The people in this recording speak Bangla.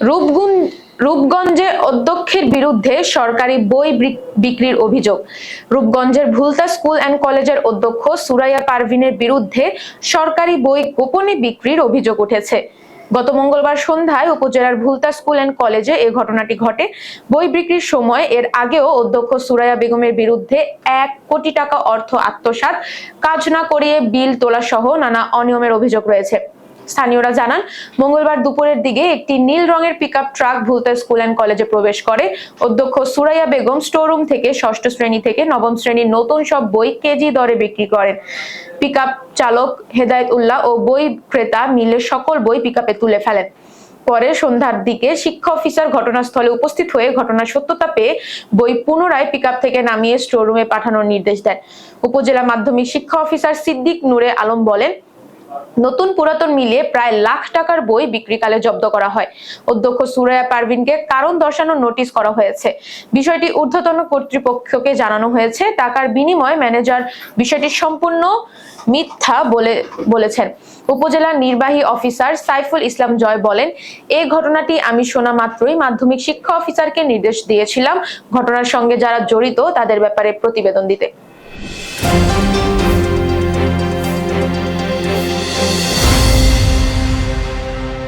রূপগুন রূপগঞ্জে অধ্যক্ষের বিরুদ্ধে সরকারি বই বিক- বিক্রির অভিযোগ। রূপগঞ্জের ভুলতা স্কুল অ্যান্ড কলেজের অধ্যক্ষ সুরাইয়া পারভিনের বিরুদ্ধে সরকারি বই গোপনে বিক্রির অভিযোগ উঠেছে। গত মঙ্গলবার সন্ধ্যায় উপজেলার ভুলতা স্কুল অ্যান্ড কলেজে এই ঘটনাটি ঘটে। বই বিক্রির সময় এর আগেও অধ্যক্ষ সুরাইয়া বেগমের বিরুদ্ধে এক কোটি টাকা অর্থ আত্মসাৎ, কাজ না করিয়ে বিল তোলা সহ নানা অনিয়মের অভিযোগ রয়েছে। স্থানীয়রা জানান, মঙ্গলবার দুপুরের দিকে একটি নীল রঙের pickup truck Bhulta school and কলেজে প্রবেশ করে। অধ্যক্ষ সুরাইয়া বেগম স্টোররুম থেকে ষষ্ঠ শ্রেণি থেকে নবম শ্রেণির নতুন সব বই কেজি দরে বিক্রি করেন। পিকআপ চালক হেদায়েত উল্লাহ ও বই ক্রেতা মিলে সকল বই পিকআপে তুলে ফেলেন। পরে সন্ধ্যার দিকে শিক্ষা অফিসার ঘটনাস্থলে উপস্থিত হয়ে ঘটনার সত্যতা পেয়ে বই পুনরায় পিকআপ থেকে নামিয়ে স্টোররুমে পাঠানোর নির্দেশ দেন। উপজেলা মাধ্যমিক শিক্ষা অফিসার সিদ্দিক নূরে আলম বলেন নতুন পুরাতন মিলিয়ে প্রায় লাখ টাকার বই বিক্রিকালে জব্দ করা হয়। অধ্যক্ষ সুরায়া পারভিনকে কারণ দর্শানোর নোটিশ করা হয়েছে। বিষয়টি ঊর্ধ্বতন কর্তৃপক্ষকে জানানো হয়েছে। টাকার বিনিময়ে ম্যানেজার বিষয়টি সম্পূর্ণ মিথ্যা বলে বলেছেন। উপজেলা নির্বাহী অফিসার সাইফুল ইসলাম জয় বলেন এই ঘটনাটি আমি শোনা মাত্রই মাধ্যমিক শিক্ষা অফিসারকে নির্দেশ দিয়েছিলাম। ঘটনার সঙ্গে যারা জড়িত তাদের ব্যাপারে প্রতিবেদন দিতে।